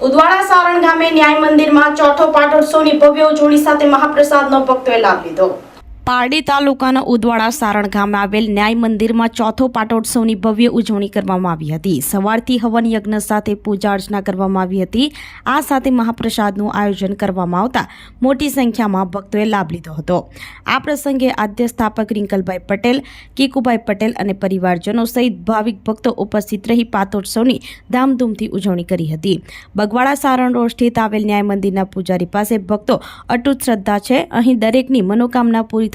ઉદવાડા સારણ ગામે ન્યાય મંદિરમાં ચોથો પાટોત્સવની ભવ્ય ઉજવણી સાથે મહાપ્રસાદનો ભક્તોએ લાભ લીધો. પારડી તાલુકાના ઉદવાડા સારણ ગામે આવેલ ન્યાય મંદિરમાં ચોથો પાટોત્સવની ભવ્ય ઉજવણી કરવામાં આવી હતી. સવારથી હવન યજ્ઞ સાથે પૂજા અર્ચના કરવામાં આવી હતી. આ સાથે મહાપ્રસાદનું આયોજન કરવામાં આવતા મોટી સંખ્યામાં ભક્તોએ લાભ લીધો હતો. આ પ્રસંગે આદ્ય સ્થાપક રિંકલભાઈ પટેલ, કીકુભાઈ પટેલ અને પરિવારજનો સહિત ભાવિક ભક્તો ઉપસ્થિત રહી પાટોત્સવની ધામધૂમથી ઉજવણી કરી હતી. બગવાડા સારણ રોડ સ્થિત આવેલ ન્યાય મંદિરના પૂજારી પાસે ભક્તો અટૂટ શ્રદ્ધા છે. અહીં દરેકની મનોકામના પૂરી